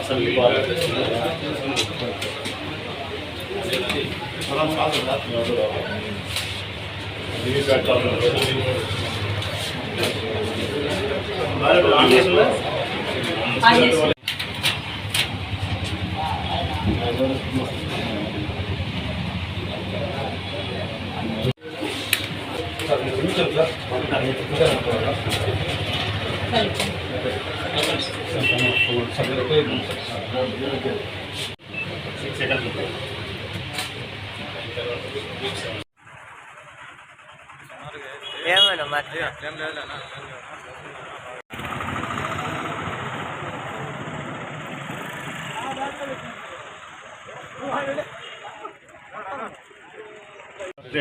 అసలు நான் சாப்பிட்டு நான் சொல்லுவேன் இது கட்டாக Gracias.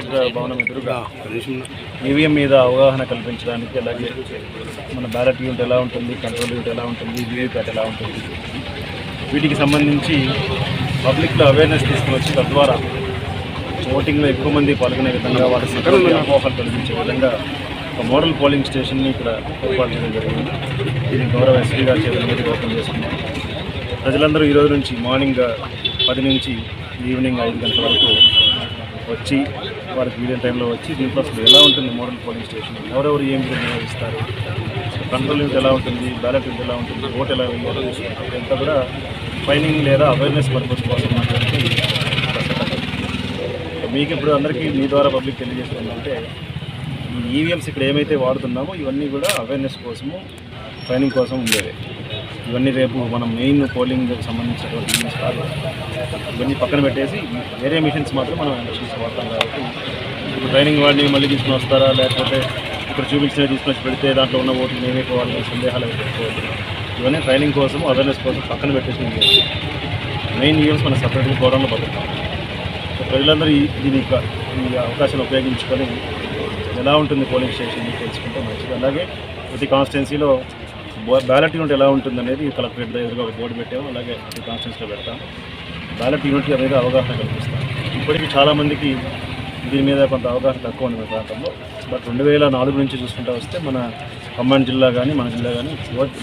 మరి భవనం ఎదురుగా ఈవీఎం మీద అవగాహన కల్పించడానికి అలాగే మన బ్యాలెట్ యూనిట్ ఎలా ఉంటుంది కంట్రోల్ యూనిట్ ఎలా ఉంటుంది వీవీప్యాట్ ఎలా ఉంటుంది. వీటికి సంబంధించి పబ్లిక్లో అవేర్నెస్ తీసుకుని వచ్చి తద్వారా ఓటింగ్లో ఎక్కువ మంది పాల్గొనే విధంగా వాళ్ళ సకల అపోహలు కలిగించే విధంగా ఒక మోడల్ పోలింగ్ స్టేషన్ని ఇక్కడ ఏర్పాటు చేయడం జరిగింది. దీన్ని గౌరవ ఎస్పీ గారి చేతుల మీదుగా ఓపెన్ చేసుకున్నాం ప్రజలందరూ ఈ రోజు నుంచి మార్నింగ్ పది నుంచి ఈవినింగ్ ఐదు గంటల వరకు వచ్చి వారికి వీడియో టైంలో వచ్చి దీంట్లో అసలు ఎలా ఉంటుంది మోడల్ పోలింగ్ స్టేషన్? ఎవరెవరు ఏం నిర్వహిస్తారు కంట్రోల్ యూనిట్ ఎలా ఉంటుంది? బ్యాలెట్ యూనిట్ ఎలా ఉంటుంది? ఓట్ ఎలా వేయాలో చూసుకుంటారు. ఇదంతా కూడా ట్రైనింగ్ లేదా అవేర్నెస్ పర్పస్ కోసం మీకు ఇప్పుడు అందరికీ మీ ద్వారా పబ్లిక్ తెలియజేస్తుందంటే ఈ ఈవీఎంస్ ఇక్కడ ఏమైతే వాడుతున్నామో ఇవన్నీ కూడా అవేర్నెస్ కోసము ట్రైనింగ్ కోసం ఉండేవి. ఇవన్నీ రేపు మనం మెయిన్ పోలింగ్ సంబంధించినటువంటి మిషన్స్ కాదు. ఇవన్నీ పక్కన పెట్టేసి వేరే మిషన్స్ మాత్రం మనం ఎలక్షన్స్ వాడతాం కాబట్టి ఇప్పుడు ట్రైనింగ్ వాడిని మళ్ళీ తీసుకుని వస్తారా? లేకపోతే ఇక్కడ చూపించిన తీసుకుని వచ్చి పెడితే దాంట్లో ఉన్న ఓట్లు ఏమైపోవాలి సందేహాలు అవి పెట్టుకోవద్దు ఇవన్నీ ట్రైనింగ్ కోసం అవేర్నెస్ కోసం పక్కన పెట్టేసి మెయిన్ ఈవెంట్స్ మనం సపరేట్గా గోడంలో పడుతున్నాం ప్రజలందరూ ఈ దీని ఈ అవకాశాన్ని ఉపయోగించుకొని ఎలా ఉంటుంది పోలింగ్ స్టేషన్ తెలుసుకుంటే మంచిది. అలాగే ప్రతి కాన్స్టిట్యున్సీలో బ్యాలెట్ యూనిట్ ఎలా ఉంటుంది అనేది కలెక్టరేట్ ఎదురుగా ఒక బోర్డు పెట్టాము. అలాగే ప్రతి కాన్స్టిట్యున్సీలో పెడతాం బ్యాలెట్ యూనిట్ అనేది అవగాహన కల్పిస్తాం ఇప్పటికీ చాలామందికి దీని మీద కొంత అవగాహన తక్కువ ఉంది మన ప్రాంతంలో. బట్ రెండు వేల నాలుగు నుంచి చూసుకుంటూ వస్తే మన ఖమ్మం జిల్లా కానీ మన జిల్లా కానీ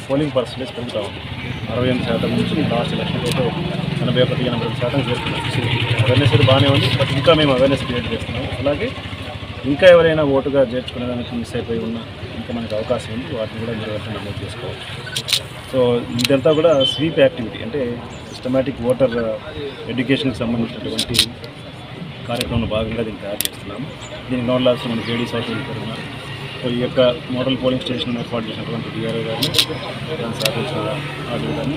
పోలింగ్ పర్సంటేజ్ పెరుగుతూ ఉంది. అరవై ఎనిమిది శాతం నుంచి లాస్ట్ ఎలక్షన్ అయితే ఎనభై ఒకటి ఎనభై రెండు శాతం చేరుకున్నాం అవేర్నెస్ బాగానే ఉంది బట్ ఇంకా మేము అవేర్నెస్ క్రియేట్ చేస్తున్నాం. అలాగే ఇంకా ఎవరైనా ఓటుగా చేర్చుకునేదానికి మిస్ అయిపోయి ఉన్నా ఇంకా మనకు అవకాశం ఉంది వాటిని కూడా మీరు ఎవరైనా నమోదు చేసుకోవచ్చు. సో ఇదంతా కూడా స్వీప్ యాక్టివిటీ అంటే సిస్టమేటిక్ ఓటర్ ఎడ్యుకేషన్కి సంబంధించినటువంటి కార్యక్రమంలో భాగంగా దీన్ని తయారు చేస్తున్నాము. దీనికి నోట్ మన జేడీ సౌత్ గారు సో ఈ యొక్క మోడల్ పోలింగ్ స్టేషన్ ఏర్పాటు చేసినటువంటి డిఆర్ఓ గారిని దాన్ని సాధించిన ఆర్డర్ గారిని